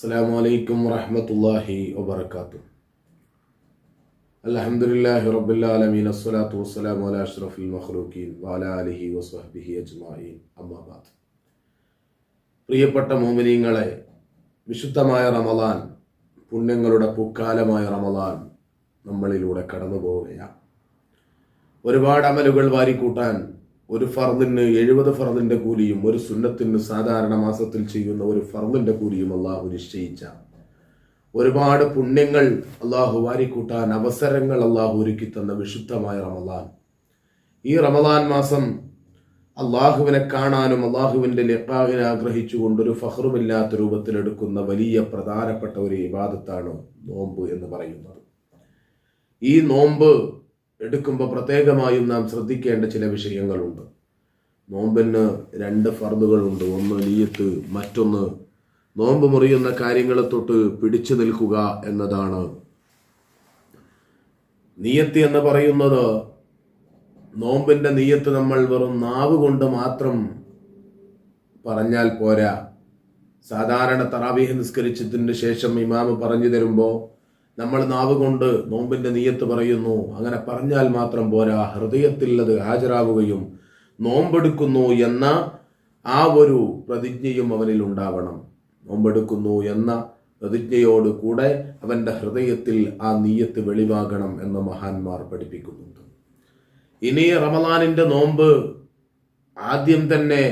السلام عليكم ورحمة الله وبركاته الحمد لله رب العالمين الصلاة والسلام على أشرف المخلوقين وعلى آله وصحبه أجمعين أما بعد പ്രിയപ്പെട്ട മോമിനിയങ്ങളെ വിശുദ്ധമായ റമദാൻ പുണ്യങ്ങളുടെ പൂക്കാലമായ റമദാൻ നമ്മളിലൂടെ കടന്നു പോവുകയാണ് ഒരുപാട് അമലുകൾ വാരിക്കൂട്ടാൻ ഒരു ഫർദിന് എഴുപത് ഫർദിന്റെ കൂലിയും ഒരു സുന്നത്തിന് സാധാരണ മാസത്തിൽ ചെയ്യുന്ന ഒരു ഫർദിന്റെ കൂലിയും അള്ളാഹു നിശ്ചയിച്ച. ഒരുപാട് പുണ്യങ്ങൾ അള്ളാഹു വാരിക്കൂട്ടാൻ അവസരങ്ങൾ അള്ളാഹു ഒരുക്കി തന്ന വിശുദ്ധമായ റമദാൻ. ഈ റമദാൻ മാസം അള്ളാഹുവിനെ കാണാനും അള്ളാഹുവിന്റെ ലെപ്പാവിനെ ആഗ്രഹിച്ചുകൊണ്ട് ഒരു ഫഹ്റുമില്ലാത്ത രൂപത്തിലെടുക്കുന്ന വലിയ പ്രധാനപ്പെട്ട ഒരു വിവാദത്താണ് നോമ്പ് എന്ന് പറയുന്നത്. ഈ നോമ്പ് എടുക്കുമ്പോൾ പ്രത്യേകമായും നാം ശ്രദ്ധിക്കേണ്ട ചില വിഷയങ്ങളുണ്ട്. നോമ്പിന് രണ്ട് ഫർദുകളുണ്ട്. ഒന്ന് നീയത്ത് മറ്റൊന്ന് നോമ്പ് മുറിയുന്ന കാര്യങ്ങളെ തൊട്ട് പിടിച്ചു നിൽക്കുക എന്നതാണ്. നീയത്ത് എന്ന് പറയുന്നത് നോമ്പിന്റെ നീയത്ത് നമ്മൾ വെറും നാവ് കൊണ്ട് മാത്രം പറഞ്ഞാൽ പോരാ. സാധാരണ തറാവീഹ് നിസ്കരിച്ചതിന് ശേഷം ഇമാമ് പറഞ്ഞു തരുമ്പോൾ നമ്മൾ നാവ് കൊണ്ട് നോമ്പിന്റെ നീയത്ത് പറയുന്നു. അങ്ങനെ പറഞ്ഞാൽ മാത്രം പോരാ. ഹൃദയത്തിൽ അത് ഹാജരാകുകയും നോമ്പെടുക്കുന്നു എന്ന ആ ഒരു പ്രതിജ്ഞയും അവനിൽ ഉണ്ടാവണം. നോമ്പെടുക്കുന്നു എന്ന പ്രതിജ്ഞയോട് കൂടെ അവന്റെ ഹൃദയത്തിൽ ആ നീയത്ത് വെളിവാകണം എന്ന് മഹാന്മാർ പഠിപ്പിക്കുന്നുണ്ട്. ഇനി റമദാനിന്റെ നോമ്പ് ആദ്യം തന്നെ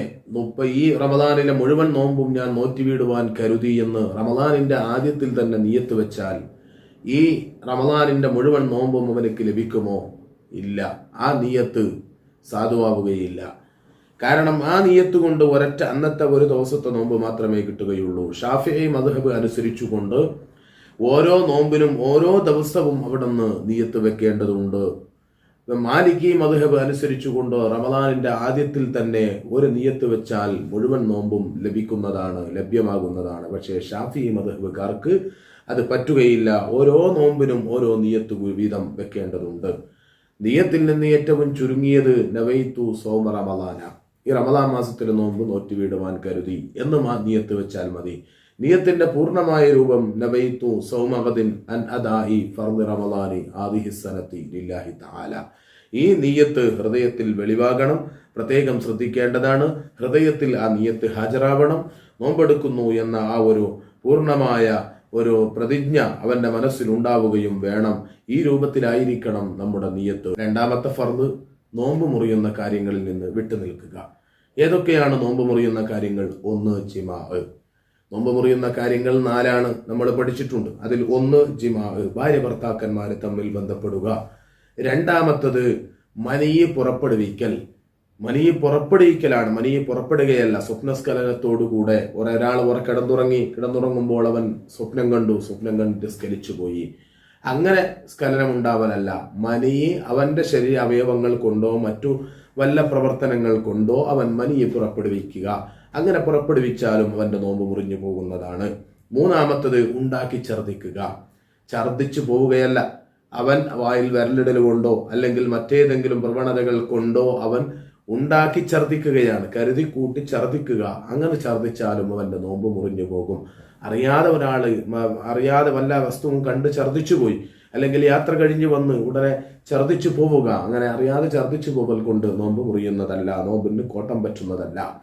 ഈ റമദാനിലെ മുഴുവൻ നോമ്പും ഞാൻ നോറ്റിവിടുവാൻ കരുതി എന്ന് റമദാനിന്റെ ആദ്യത്തിൽ തന്നെ നീയത്ത് വെച്ചാൽ ഈ റമദാനിന്റെ മുഴുവൻ നോമ്പും അവനക്ക് ലഭിക്കുമോ? ഇല്ല. ആ നീയത്ത് സാധുവാവുകയില്ല. കാരണം ആ നീയത്ത് കൊണ്ട് ഒരറ്റ അന്നത്തെ ഒരു ദിവസത്തെ നോമ്പ് മാത്രമേ കിട്ടുകയുള്ളൂ. ഷാഫി മധുഹബ് അനുസരിച്ചുകൊണ്ട് ഓരോ നോമ്പിനും ഓരോ ദിവസവും അവിടെ നിന്ന് നീയത്ത് വെക്കേണ്ടതുണ്ട്. മാലിക്കി മധുഹബ് അനുസരിച്ചുകൊണ്ട് റമദാനിന്റെ ആദ്യത്തിൽ തന്നെ ഒരു നീയത്ത് വെച്ചാൽ മുഴുവൻ നോമ്പും ലഭിക്കുന്നതാണ് ലഭ്യമാകുന്നതാണ്. പക്ഷേ ഷാഫി മധുഹബുകാർക്ക് അത് പറ്റുകയില്ല. ഓരോ നോമ്പിനും ഓരോ നീയത്ത് വീതം വെക്കേണ്ടതുണ്ട്. നിയത്തിൽ നിന്ന് ഏറ്റവും ചുരുങ്ങിയത് നവൈത്തു സോമ റമദാന. ഈ റമദാൻ മാസത്തിലെ നോമ്പ് നോറ്റുവിടുവാൻ കരുതി. എന്ന് നിയത്ത് വെച്ചാൽ മതി. നിയത്തിന്റെ പൂർണമായ രൂപം നബൈത്തു സൗമഹദിൻ അൻ അദാഹി ഫർദ് റമദാനി ആദിഹി സനത്തി ലില്ലാഹി തആല. ഈ നീയത്ത് ഹൃദയത്തിൽ വെളിവാകണം പ്രത്യേകം ശ്രദ്ധിക്കേണ്ടതാണ്. ഹൃദയത്തിൽ ആ നീയത്ത് ഹാജരാവണം. നോമ്പെടുക്കുന്നു എന്ന ആ ഒരു പൂർണമായ ഒരു പ്രതിജ്ഞ അവന്റെ മനസ്സിൽ ഉണ്ടാവുകയും വേണം. ഈ രൂപത്തിലായിരിക്കണം നമ്മുടെ നീയത്ത്. രണ്ടാമത്തെ ഫർദ് നോമ്പ് മുറിയുന്ന കാര്യങ്ങളിൽ നിന്ന് വിട്ടുനിൽക്കുക. ഏതൊക്കെയാണ് നോമ്പ് മുറിയുന്ന കാര്യങ്ങൾ? ഒന്ന് ജിമാ നോമ്പ് മുറിയുന്ന കാര്യങ്ങൾ നാലാണ് നമ്മൾ പഠിച്ചിട്ടുണ്ട്. അതിൽ ഒന്ന് ജിമാ ഭാര്യ ഭർത്താക്കന്മാരെ തമ്മിൽ ബന്ധപ്പെടുക. രണ്ടാമത്തത് മനിയെ പുറപ്പെടുവിക്കൽ. മനിയെ പുറപ്പെടുവിക്കലാണ്. മനിയെ പുറപ്പെടുകയല്ല സ്വപ്നസ്ഖലനത്തോടുകൂടെ ഒരാൾ ഉറ കിടന്നുറങ്ങി കിടന്നുറങ്ങുമ്പോൾ അവൻ സ്വപ്നം കണ്ടു സ്വപ്നം കണ്ട് സ്കലിച്ചു പോയി. അങ്ങനെ സ്ഖലനം ഉണ്ടാവലല്ല മനിയെ അവന്റെ ശരീര അവയവങ്ങൾ കൊണ്ടോ മറ്റു വല്ല പ്രവർത്തനങ്ങൾ കൊണ്ടോ അവൻ മനിയെ പുറപ്പെടുവിക്കുക. അങ്ങനെ പുറപ്പെടുവിച്ചാലും അവന്റെ നോമ്പ് മുറിഞ്ഞു പോകുന്നതാണ്. മൂന്നാമത്തത് ഉണ്ടാക്കി ഛർദിക്കുക ഛർദിച്ചു പോവുകയല്ല. അവൻ വായിൽ വിരലിടൽ കൊണ്ടോ അല്ലെങ്കിൽ മറ്റേതെങ്കിലും പ്രവണതകൾ കൊണ്ടോ അവൻ ഉണ്ടാക്കി ഛർദിക്കുകയാണ് കരുതി കൂട്ടി ഛർദിക്കുക അങ്ങനെ ഛർദിച്ചാലും അവന്റെ നോമ്പ് മുറിഞ്ഞു പോകും. അറിയാതെ ഒരാൾ അറിയാതെ വല്ല വസ്തുവും കണ്ട് ഛർദിച്ചു പോയി. അല്ലെങ്കിൽ യാത്ര കഴിഞ്ഞു വന്ന് ഉടനെ ഛർദിച്ചു പോവുക. അങ്ങനെ അറിയാതെ ഛർദിച്ചു പോകൽ കൊണ്ട് നോമ്പ് മുറിയുന്നതല്ല നോമ്പിന് കോട്ടം പറ്റുന്നതല്ല.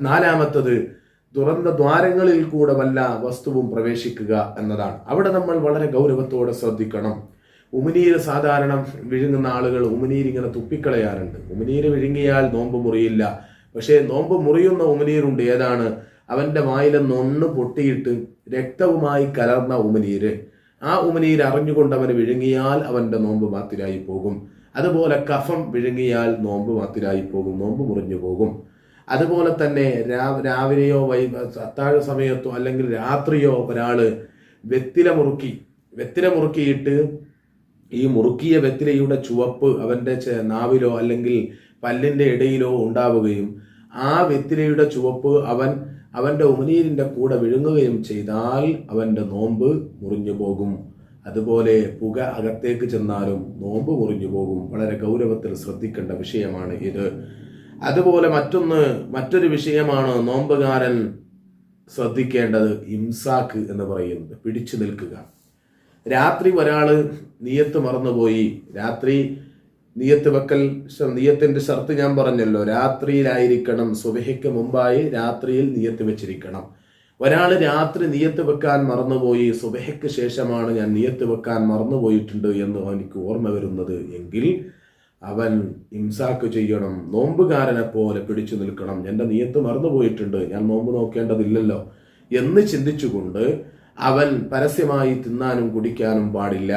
നാലാമത്തത് തുറന്ന ദ്വാരങ്ങളിൽ കൂടെ വല്ല വസ്തുവും പ്രവേശിക്കുക എന്നതാണ്. അവിടെ നമ്മൾ വളരെ ഗൗരവത്തോടെ ശ്രദ്ധിക്കണം. ഉമിനീര് സാധാരണ വിഴുങ്ങുന്ന ആളുകൾ ഉമിനീര് ഇങ്ങനെ തുപ്പിക്കളയാറുണ്ട്. ഉമിനീര് വിഴുങ്ങിയാൽ നോമ്പ് മുറിയില്ല. പക്ഷേ നോമ്പ് മുറിയുന്ന ഉമിനീരുണ്ട്. ഏതാണ്? അവന്റെ വായിലെന്ന് ഒന്ന് പൊട്ടിയിട്ട് രക്തവുമായി കലർന്ന ഉമിനീര്. ആ ഉമിനീര് അറിഞ്ഞുകൊണ്ട് അവന് വിഴുങ്ങിയാൽ അവന്റെ നോമ്പ് മാത്തിരായി പോകും. അതുപോലെ കഫം വിഴുങ്ങിയാൽ നോമ്പ് മാത്തിരായി പോകും. നോമ്പ് മുറിഞ്ഞു പോകും. അതുപോലെ തന്നെ രാവിലെയോ വൈ അത്താഴ സമയത്തോ അല്ലെങ്കിൽ രാത്രിയോ ഒരാൾ വെത്തില മുറുക്കി വെത്തില മുറുക്കിയിട്ട് ഈ മുറുക്കിയ വെത്തിലയുടെ ചുവപ്പ് അവന്റെ നാവിലോ അല്ലെങ്കിൽ പല്ലിന്റെ ഇടയിലോ ഉണ്ടാവുകയും ആ വെത്തിലയുടെ ചുവപ്പ് അവൻ അവന്റെ ഉമിനീരിന്റെ കൂടെ വിഴുങ്ങുകയും ചെയ്താൽ അവന്റെ നോമ്പ് മുറിഞ്ഞു പോകും. അതുപോലെ പുക അകത്തേക്ക് ചെന്നാലും നോമ്പ് മുറിഞ്ഞു പോകും. വളരെ ഗൗരവത്തിൽ ശ്രദ്ധിക്കേണ്ട വിഷയമാണ് ഇത്. അതുപോലെ മറ്റൊന്ന് മറ്റൊരു വിഷയമാണ് നോമ്പുകാരൻ ശ്രദ്ധിക്കേണ്ടത് ഇംസാക്ക് എന്ന് പറയുന്നത്. പിടിച്ചു നിൽക്കുക. രാത്രി ഒരാൾ നിയത്ത് മറന്നുപോയി. രാത്രി നിയത്ത് വെക്കൽ നിയത്തിന്റെ ഷർത്ത് ഞാൻ പറഞ്ഞല്ലോ. രാത്രിയിലായിരിക്കണം സുബഹയ്ക്ക് മുമ്പായി രാത്രിയിൽ നിയത്ത് വെച്ചിരിക്കണം. ഒരാൾ രാത്രി നിയത്ത് വെക്കാൻ മറന്നുപോയി സുബഹയ്ക്ക് ശേഷമാണ് ഞാൻ നിയത്ത് വെക്കാൻ മറന്നുപോയിട്ടുണ്ട് എന്ന് എനിക്ക് ഓർമ്മ വരുന്നത് എങ്കിൽ അവൻ ഇംസാക്ക് ചെയ്യണം നോമ്പുകാരനെ പോലെ പിടിച്ചു നിൽക്കണം. എന്റെ നീയത്ത് മറന്നുപോയിട്ടുണ്ട് ഞാൻ നോമ്പ് നോക്കേണ്ടതില്ലല്ലോ എന്ന് ചിന്തിച്ചുകൊണ്ട് അവൻ പരസ്യമായി തിന്നാനും കുടിക്കാനും പാടില്ല.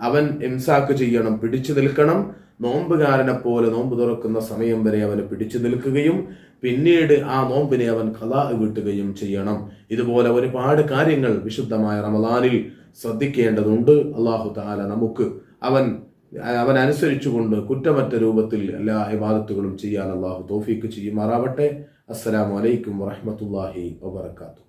അവൻ ഇംസാക്ക് ചെയ്യണം പിടിച്ചു നിൽക്കണം. നോമ്പുകാരനെ പോലെ നോമ്പ് തുറക്കുന്ന സമയം വരെ അവന് പിടിച്ചു നിൽക്കുകയും പിന്നീട് ആ നോമ്പിനെ അവൻ കഥാ വിട്ടുകയും ചെയ്യണം. ഇതുപോലെ ഒരുപാട് കാര്യങ്ങൾ വിശുദ്ധമായ റമദാനിൽ ശ്രദ്ധിക്കേണ്ടതുണ്ട്. അള്ളാഹു താല നമുക്ക് അവൻ അവൻ അനുസരിച്ചുകൊണ്ട് കുറ്റമറ്റ രൂപത്തിൽ എല്ലാ ഇബാദത്തുകളും ചെയ്യാൻ അള്ളാഹു തോഫീക്ക് ചെയ്യുമാറാവട്ടെ. അസ്സലാമു അലൈക്കും വറഹ്മത്തുള്ളാഹി വബറകാതുഹു.